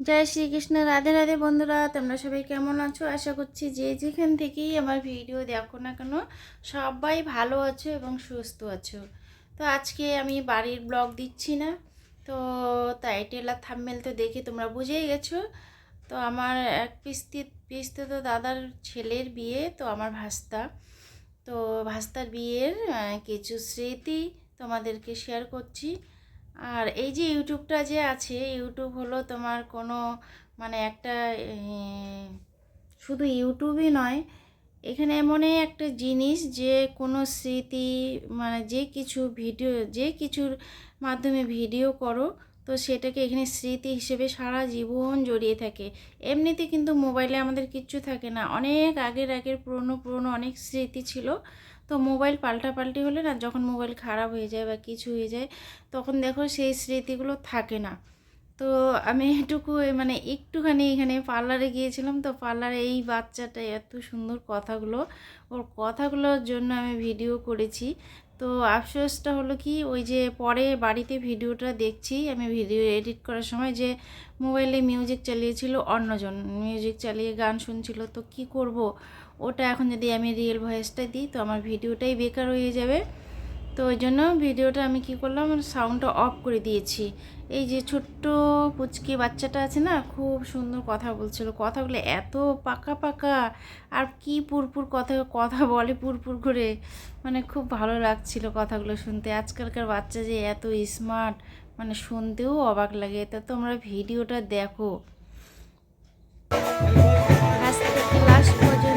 জয় শ্রীকৃষ্ণ, রাধে রাধে বন্ধুরা, তোমরা সবাই কেমন আছো? আশা করছি যে যেখান থেকেই আমার ভিডিও দেখো না কেন, সবাই ভালো আছো এবং সুস্থ আছো। তো আজকে আমি বাড়ির ব্লগ দিচ্ছি না, তো টাইটেল আর থাম্মেল তো দেখে তোমরা বুঝেই গেছো। তো আমার এক পিস্তি, পিস্তে তো দাদার ছেলের বিয়ে, তো আমার ভাস্তা। তো ভাস্তার বিয়ের কিছু স্মৃতি তোমাদেরকে শেয়ার করছি। আর এই যে ইউটিউবটা যে আছে ইউটিউব হলো তোমার কোনো মানে একটা শুধু ইউটিউবই নয়, এখানে এমনই একটা জিনিস যে কোনো স্মৃতি মানে যে কিছু ভিডিও, যে কিছুর মাধ্যমে ভিডিও করো, তো সেটাকে এখানে স্মৃতি হিসেবে সারা জীবন জড়িয়ে থাকে। এমনিতে কিন্তু মোবাইলে আমাদের কিচ্ছু থাকে না। অনেক আগের আগের পুরনো পুরনো অনেক স্মৃতি ছিল তো মোবাইল পাল্টাপাল্টি হলে না যখন মোবাইল খারাপ হয়ে যায় বা কিছু হয়ে যায়, তখন দেখো সেই স্মৃতিগুলো থাকে না। তো আমি এটুকু মানে একটুখানি এখানে পার্লারে গিয়েছিলাম। তো পার্লারে এই বাচ্চাটা এত সুন্দর কথাগুলো, ওর কথাগুলোর জন্য আমি ভিডিও করেছি। তো আফসোসটা হলো কি, ওই যে পরে বাড়িতে ভিডিওটা দেখছি, আমি ভিডিও এডিট করার সময় যে মোবাইলে মিউজিক চালিয়েছিল অন্যজন মিউজিক চালিয়ে গান শুনছিল, তো কি করব? ওটা এখন যদি আমি রিয়েল ভয়েসটা দিই, তো আমার ভিডিওটাই বেকার হয়ে যাবে। তো ওই জন্য ভিডিওটা আমি কি করলাম সাউন্ডটা অফ করে দিয়েছি। এই যে ছোট্ট পুচকি বাচ্চাটা আছে না, খুব সুন্দর কথা বলছিল। কথাগুলো এত পাকা পাকা, আর কি পুরপুর কথা কথা বলে পুরপুর করে। মানে খুব ভালো লাগছিল কথাগুলো শুনতে। আজকালকার বাচ্চা যে এত স্মার্ট মানে শুনতেও অবাক লাগে। তা তোমরা ভিডিওটা দেখো। লাস্ট পর্যন্ত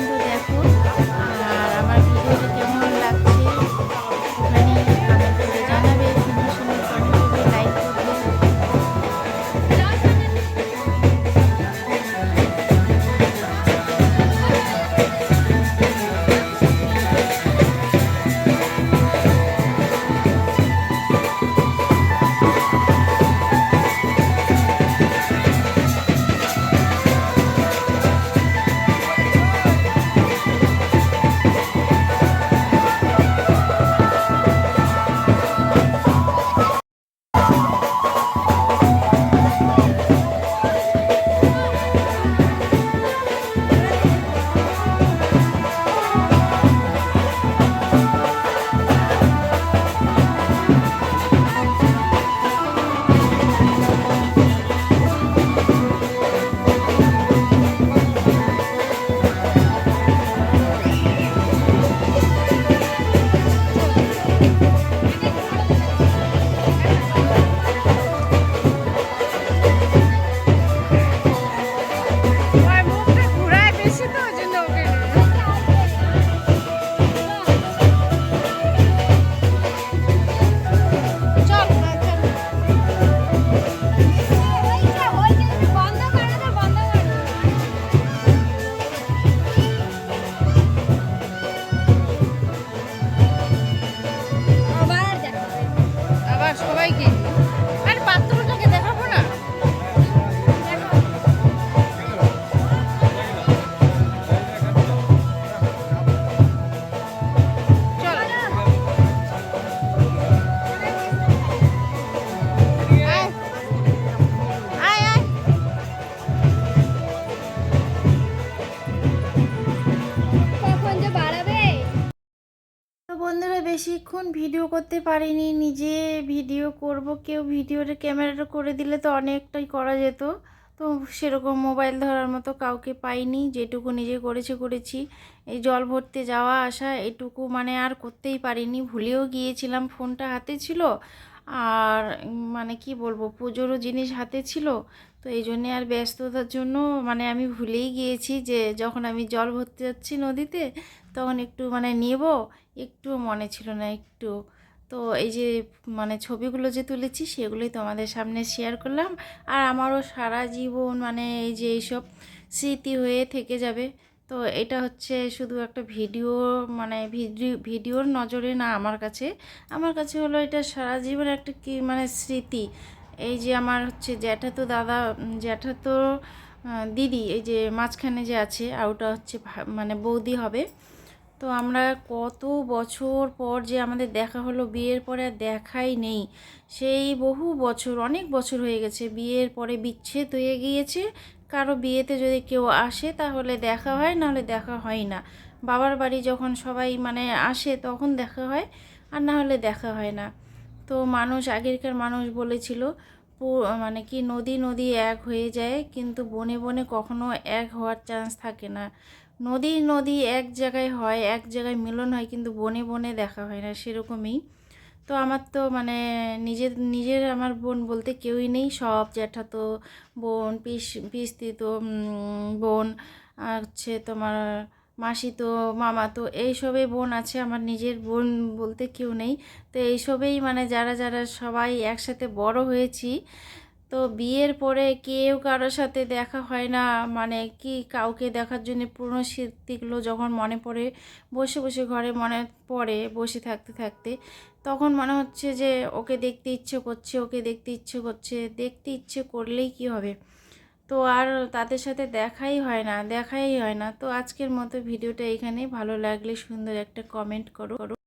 বেশিক্ষণ ভিডিও করতে পারিনি। নিজে ভিডিও করব, কেউ ভিডিওর ক্যামেরাটা করে দিলে তো অনেকটাই করা যেত। তো সেরকম মোবাইল ধরার মতো কাউকে পাইনি, যেটুকু নিজে করেছে করেছি। এই জল ভরতে যাওয়া, আসা, এটুকু মানে আর করতেই পারিনি। ভুলেও গিয়েছিলাম, ফোনটা হাতে ছিল। আর মানে কি বলব, পুজোরও জিনিস হাতে ছিল। তো এই জন্যে আর ব্যস্ততার জন্য মানে আমি ভুলেই গিয়েছি যে যখন আমি জল ভরতে যাচ্ছি নদীতে তখন একটু মানে নেব, একটু মনে ছিল না একটু। তো এই যে মানে ছবিগুলো যে তুলেছি সেগুলোই তোমাদের সামনে শেয়ার করলাম। আর আমারও সারা জীবন মানে এই যে এইসব স্মৃতি হয়ে থেকে যাবে। তো এটা হচ্ছে শুধু একটা ভিডিও মানে ভিডিও ভিডিওর নজরে না আমার কাছে। আমার কাছে হলো এটা সারা জীবন একটা কি মানে স্মৃতি। এই যে আমার হচ্ছে জ্যাঠাতো দাদা, জ্যাঠাতো দিদি এই যে মাঝখানে যে আছে, আর ওটা হচ্ছে মানে বৌদি হবে। তো আমরা কত বছর পর যে আমাদের দেখা হলো, বিয়ের পরে আর দেখাই নেই। সেই বহু বছর, অনেক বছর হয়ে গেছে, বিয়ের পরে বিচ্ছেদ হয়ে গিয়েছে। কারও বিয়েতে যদি কেউ আসে তাহলে দেখা হয়, নাহলে দেখা হয় না। বাবার বাড়ি যখন সবাই মানে আসে তখন দেখা হয়, আর না হলে দেখা হয় না। তো মানুষ, আগেরকার মানুষ বলেছিল মানে কি নদী নদী এক হয়ে যায়, কিন্তু বনে বনে কখনো এক হওয়ার চান্স থাকে না। নদী নদী এক জায়গায় হয় এক জায়গায় মিলন হয় কিন্তু বনে বনে দেখা হয় না সেরকমই। তো আমার তো মানে নিজের নিজের আমার বোন বলতে কেউই নেই সব জ্যাঠাতো বোন পিস পিস্তিতো উম, বোন হচ্ছে তোমার মাসি তো মামা তো এইসবে বোন আছে আমার নিজের বোন বলতে কেউ নেই। তো এইসবেই মানে যারা যারা সবাই একসাথে বড় হয়েছি তো বিয়ের পরে কেউ কারোর সাথে দেখা হয় না। মানে কি কাউকে দেখার জন্য পুরনো স্মৃতিগুলো যখন মনে পড়ে, বসে বসে ঘরে মনে পড়ে, বসে থাকতে থাকতে, তখন মনে হচ্ছে যে ওকে দেখতে ইচ্ছে করছে, ওকে দেখতে ইচ্ছে করছে। দেখতে ইচ্ছে করলেই কি হবে? তো আর তাদের সাথে দেখাই হয় না, দেখাই হয় না। তো আজকের মতো ভিডিওটা এখানে ভালো লাগলে সুন্দর একটা কমেন্ট করো করো।